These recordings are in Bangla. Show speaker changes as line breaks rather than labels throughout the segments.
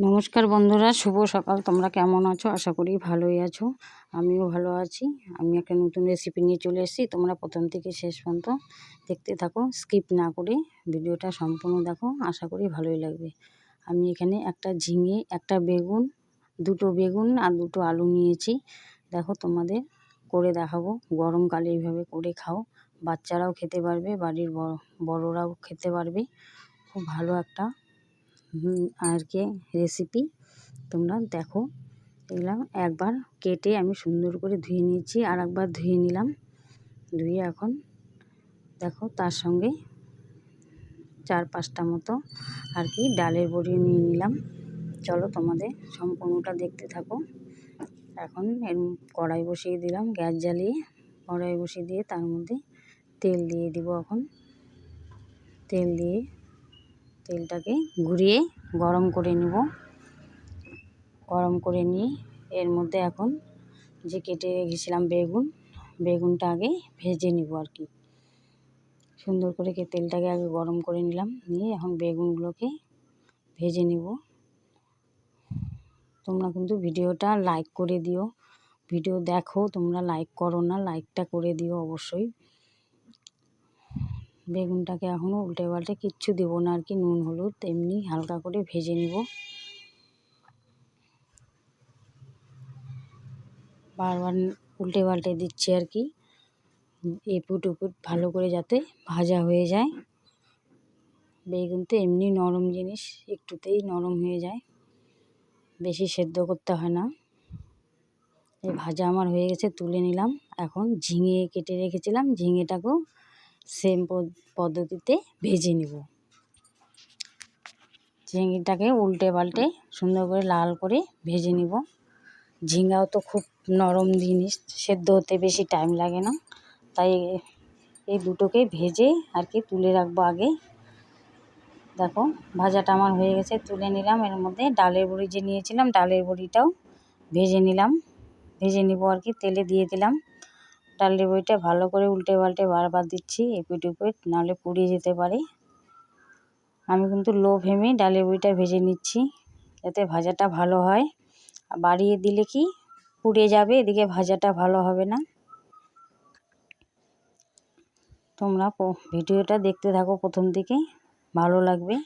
নমস্কার বন্ধুরা, শুভ সকাল। তোমরা কেমন আছো? আশা করি ভালোই আছো। আমিও ভালো আছি। আমি একটা নতুন রেসিপি নিয়ে চলে এসেছি। তোমরা প্রথম থেকে শেষ পর্যন্ত দেখতে থাকো স্কিপ না করে ভিডিওটা সম্পূর্ণ দেখো। আশা করি ভালোই লাগবে। আমি এখানে একটা ঝিঙে, একটা বেগুন, দুটো বেগুন আর দুটো আলু নিয়েছি। দেখো তোমাদের করে দেখাবো। গরমকালে এইভাবে করে খাও। বাচ্চারাও খেতে পারবে, বাড়ির বড়রাও খেতে পারবে। খুব ভালো একটা আর কি রেসিপি তোমরা দেখো। এগুলো একবার কেটে আমি সুন্দর করে ধুয়ে নিয়েছি, আর একবার ধুয়ে নিলাম। ধুয়ে এখন দেখো তার সঙ্গে চার পাঁচটা মতো আর কি ডালের বড়ি নিয়ে নিলাম। চলো তোমাদের সম্পূর্ণটা দেখতে থাকো। এখন এর কড়াই বসিয়ে দিলাম গ্যাস জ্বালিয়ে। কড়াই বসিয়ে দিয়ে তার মধ্যে তেল দিয়ে দিব এখন। তেল দিয়ে তেলটাকে ঘুরিয়ে গরম করে নিব। গরম করে নিয়ে এর মধ্যে এখন যে কেটে রেখেছিলাম বেগুন, বেগুনটা আগে ভেজে নিব আর কি। সুন্দর করে কে তেলটাকে আগে গরম করে নিলাম, নিয়ে এখন বেগুনগুলোকে ভেজে নিব। তোমরা কিন্তু ভিডিওটা লাইক করে দিও। ভিডিও দেখো, তোমরা লাইক করো না, লাইকটা করে দিও অবশ্যই। বেগুনটাকে এখনও উল্টে পাল্টে কিচ্ছু দেবো না আর কি, নুন, হলুদ, এমনি হালকা করে ভেজে নিব। বারবার উল্টে পাল্টে দিচ্ছি আর কি, এপুট উপুট ভালো করে যাতে ভাজা হয়ে যায়। বেগুন তো এমনি নরম জিনিস, একটুতেই নরম হয়ে যায়, বেশি সেদ্ধ করতে হয় না। এই ভাজা আমার হয়ে গেছে, তুলে নিলাম। এখন ঝিঙে কেটে রেখেছিলাম, ঝিঙেটাকেও সেম পদ্ধতিতে ভেজে নিব। ঝিঙেটাকে উল্টে পাল্টে সুন্দর করে লাল করে ভেজে নিব। ঝিঙ্গাও তো খুব নরম জিনিস, সেদ্ধ হতে বেশি টাইম লাগে না। তাই এই দুটোকে ভেজে আর কি তুলে রাখব আগে। দেখো, ভাজাটা আমার হয়ে গেছে, তুলে নিলাম। এর মধ্যে ডালের বড়ি যে নিয়েছিলাম, ডালের বড়িটাও ভেজে নিলাম। ভেজে নিব আর কি, তেলে দিয়ে দিলাম। ডালের বড়িটা ভালো করে উল্টে পাল্টে বারবার দিচ্ছি এপিট নাহলে পুড়িয়ে যেতে পারে। আমি কিন্তু লো ফ্লেমে ডালের বড়িটা ভেজে নিচ্ছি, যাতে ভাজাটা ভালো হয়। বাড়িয়ে দিলে কি পুড়ে যাবে, এদিকে ভাজাটা ভালো হবে না। তোমরা ভিডিওটা দেখতে থাকো প্রথম থেকে ভালো লাগবে।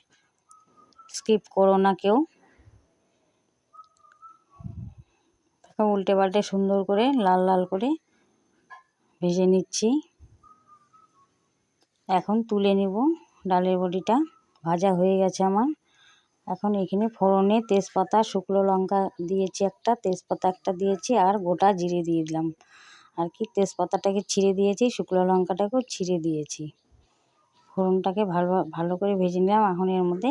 স্কিপ করো না কেউ। উল্টে পাল্টে সুন্দর করে, লাল লাল করে ভেজে নিচ্ছি। এখন তুলে নিব। ডালের বড়িটা ভাজা হয়ে গেছে আমার। এখন এখানে ফোড়নে তেজপাতা, শুকনো লঙ্কা দিয়েছি একটা, তেজপাতা একটা দিয়েছি আর গোটা জিরে দিয়ে দিলাম। আর কি তেজপাতাটাকে ছিঁড়ে দিয়েছি, শুকনো লঙ্কাটাকেও ছিঁড়ে দিয়েছি। ফোড়নটাকে ভালো ভালো করে ভেজে নিলাম। এখন এর মধ্যে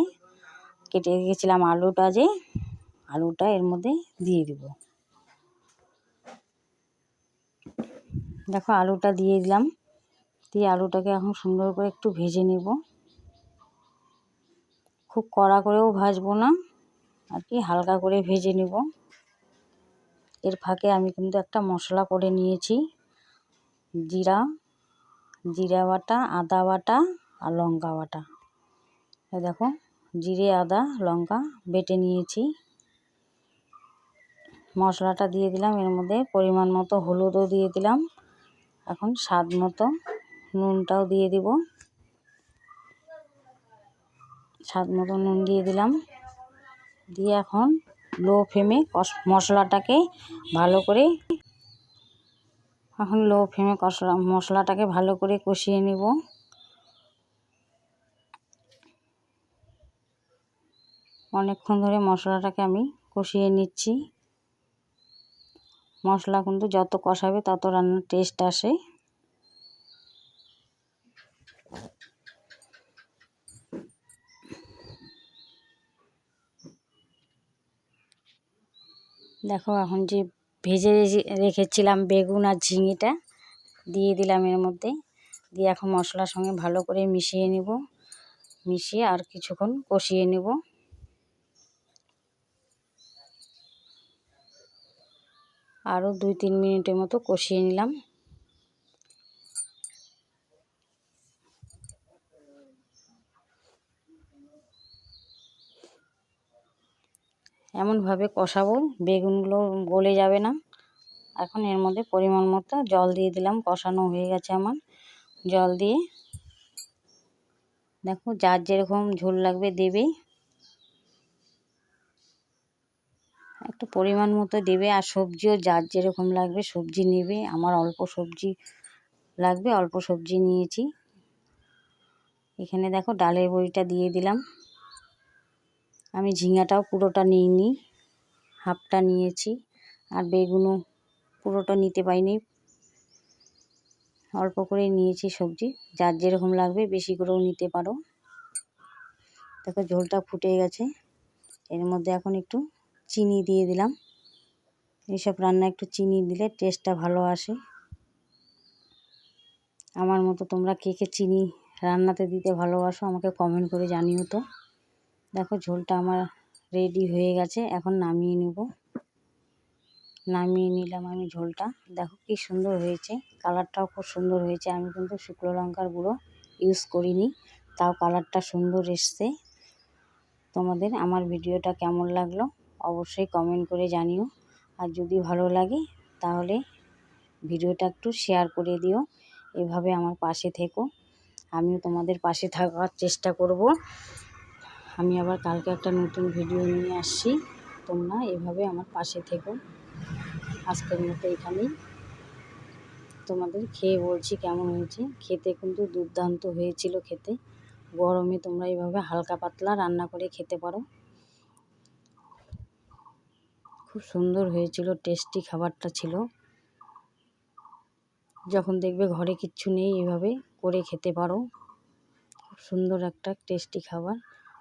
কেটে রেখেছিলাম আলুটা যে, আলুটা এর মধ্যে দিয়ে দিব। দেখো আলুটা দিয়ে দিলাম। দিয়ে আলুটাকে এখন সুন্দর করে একটু ভেজে নেব। খুব কড়া করেও ভাজবো না, আর কি হালকা করে ভেজে নেব। এর ফাঁকে আমি কিন্তু একটা মশলা করে নিয়েছি। জিরা জিরা বাটা, আদা বাটা আর লঙ্কা বাটা। দেখো, জিরে, আদা, লঙ্কা বেটে নিয়েছি। মশলাটা দিয়ে দিলাম, এর মধ্যে পরিমাণ মতো হলুদও দিয়ে দিলাম। এখন স্বাদ মতো নুনটাও দিয়ে দিব। স্বাদ মতো নুন দিয়ে দিলাম। দিয়ে এখন লো ফ্লেমে মশলাটাকে ভালো করে এখন লো ফ্লেমে মশলাটাকে ভালো করে কষিয়ে নিব। অনেকক্ষণ ধরে মশলাটাকে আমি কষিয়ে নিচ্ছি। মশলা কিন্তু যত কষাবে তত রান্নার টেস্ট আসে। দেখো এখন যে ভেজে রেখেছিলাম বেগুন আর ঝিঙেটা, দিয়ে দিলাম এর মধ্যে। দিয়ে এখন মশলার সঙ্গে ভালো করে মিশিয়ে নেব। মিশিয়ে আর কিছুক্ষণ কষিয়ে নেব। আরও দুই তিন মিনিটের মতো কষিয়ে নিলাম। এমনভাবে কষাবো, বেগুনগুলো গলে যাবে না। এখন এর মধ্যে পরিমাণ মতো জল দিয়ে দিলাম, কষানো হয়ে গেছে আমার। জল দিয়ে দেখো যার যেরকম ঝোল লাগবে দেবে একটু পরিমাণ মতো দেবে আর সবজিও যার যেরকম লাগবে সবজি নেবে। আমার অল্প সবজি লাগবে, অল্প সবজি নিয়েছি। এখানে দেখো ডালের বড়িটা দিয়ে দিলাম। আমি ঝিঙাটাও পুরোটা নিইনি, হাফটা নিয়েছি আর বেগুনও পুরোটা নিতে পারিনি। অল্প করে নিয়েছি সবজি, যার যেরকম লাগবে বেশি করেও নিতে পারো। দেখো ঝোলটা ফুটে গেছে, এর মধ্যে এখন একটু চিনি দিয়ে দিলাম। এইসব রান্না একটু চিনি দিলে টেস্টটা ভালো আসে। আমার মতো তোমরা কে কে চিনি রান্নাতে দিতে ভালোবাসো আমাকে কমেন্ট করে জানিও তো। দেখো ঝোলটা আমার রেডি হয়ে গেছে, এখন নামিয়ে নেব। নামিয়ে নিলাম আমি ঝোলটা। দেখো কি সুন্দর হয়েছে, কালারটাও খুব সুন্দর হয়েছে। আমি কিন্তু শুকনো লঙ্কার গুঁড়ো ইউজ করিনি, তাও কালারটা সুন্দর এসছে। তোমাদের আমার ভিডিওটা কেমন লাগল? অবশ্যই কমেন্ট করে জানিও। আর যদি ভালো লাগে, তাহলে ভিডিওটা একটু শেয়ার করে দিও। এভাবে আমার পাশে থেকো। আমিও তোমাদের পাশে থাকার চেষ্টা করব। আমি আবার কালকে একটা নতুন ভিডিও নিয়ে আসছি। তোমরা এভাবে আমার পাশে থেকো। আজকের মতো এখানেই। তোমাদের খেয়ে বলছি কেমন হয়েছে। খেতে কিন্তু দুর্দান্ত হয়েছিল খেতে। গরমে তোমরা এইভাবে হালকা পাতলা রান্না করে খেতে পারো। খুব সুন্দর হয়েছিল, টেস্টি খাবারটা ছিল। যখন দেখবে ঘরে কিচ্ছু নেই, এভাবে করে খেতে পারো। খুব সুন্দর একটা টেস্টি খাবার।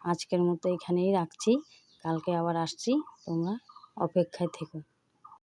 আজকের মতো এখানেই রাখছি। কালকে আবার আসছি। তোমরা অপেক্ষায় থেকো।